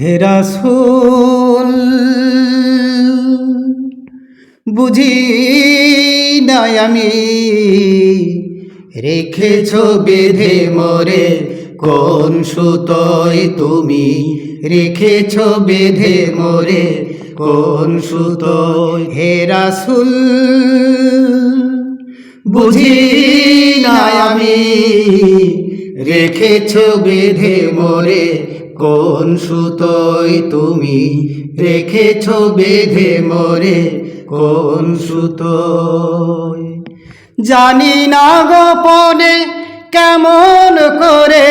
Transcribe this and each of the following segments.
হেরাসুল বুঝি নাই আমি রেখেছ বেঁধে মরে, কোন সুতোয় তুমি রেখেছ বেঁধে মরে, কোন সুতোয়? হেরাসুল বুঝি নাই আমি রেখেছ বেঁধে মোরে কোন সুতোয় তুমি রেখেছ বেঁধে মরে? কোন সুতোয়? জানি না গোপনে কেমন করে।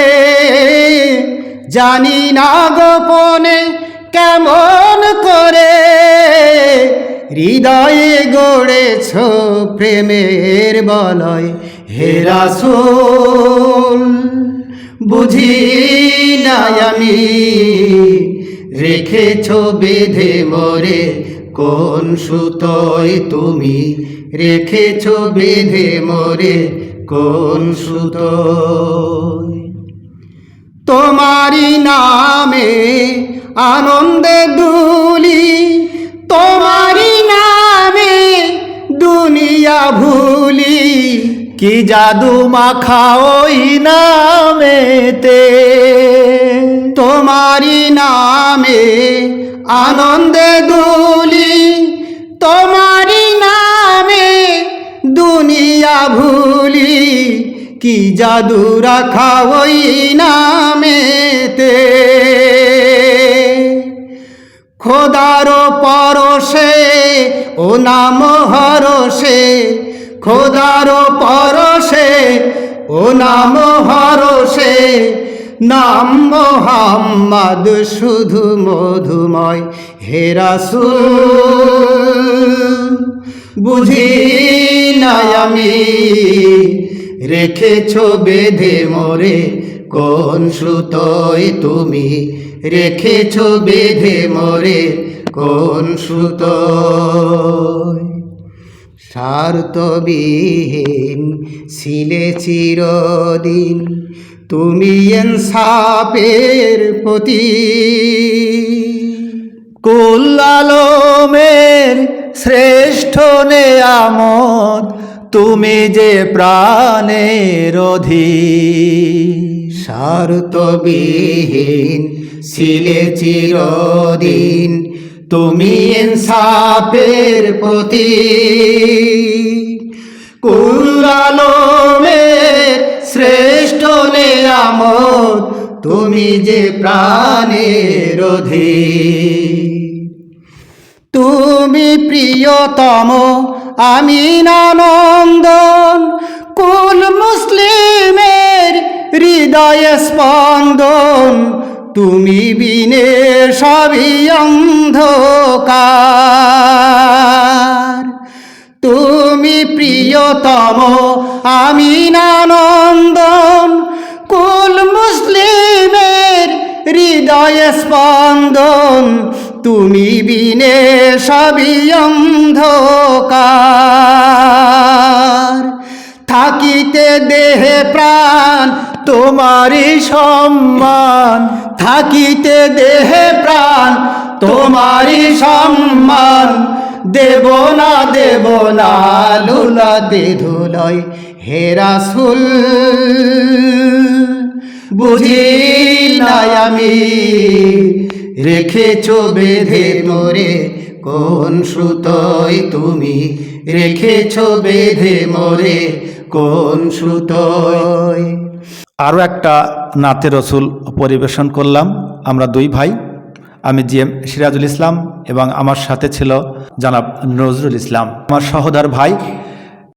জানি না গোপনে কেমন করে। হৃদয়ে গড়েছ প্রেমের বলয় হেরাসুল বুঝি নাই আমি। রেখেছ বেঁধে মরে, কোন সুতোয় তুমি? রেখেছ বেঁধে মরে, কোন সুতোয়? তোমারি নামে আনন্দে দুলি তোমারি নামে দুনিয়া ভুলি। কি জাদু মাখা ওই নামেতে? তোমারি নামে আনন্দে দুলি তোমারি নামে দুনিয়া ভুলি, কি জাদু রাখা ওই নামেতে? খোদার পরশে ও নাম হরসে খোদার পরশে, ও নাম হরসে নাম মোহাম্মদ শুধু মধুময় হেরাসুল বুঝি নাই আমি রেখেছ বেঁধে মোরে, কোন সুতোয় তুমি রেখেছ বেঁধে মোরে, কোন সুতোয় স্বার্থবিহীন ছিলে চিরদিন। তুমি সাপের প্রতি কুল্লালমের শ্রেষ্ঠ নেয়ামত তুমি যে প্রাণের অধীন স্বার্থবিহীন ছিলে চিরদিন। তুমি ইনসাফের প্রতি কুলালোমের শ্রেষ্ঠ নেয়ামত, তুমি যে প্রাণের তুমি প্রিয়তম, আমি নন্দন কুল মুসলিমের হৃদয় স্পন্দন। তুমি বিনে সবই অন্ধকার। তুমি প্রিয়তম, আমি নন্দন কুল মুসলিমের হৃদয় স্পন্দন। তুমি বিনে সবই অন্ধকার। থাকিতে দেহে প্রাণ তোমারই সম্মান, থাকিতে দেহে প্রাণ, তোমারই সম্মান। দেব না দেব না লুলাতে ধুলয় হেরাসুল বুঝি নাই আমি, রেখেছ বেঁধে মোরে কোন সুতোয় তুমি? রেখেছ বেঁধে মোরে কোন সুতোয়? আরও একটা নাতে রসুল পরিবেশন করলাম, আমরা দুই ভাই। আমি জি এম সিরাজুল ইসলাম এবং আমার সাথে ছিল জনাব নজরুল ইসলাম। আমার সহোদার ভাই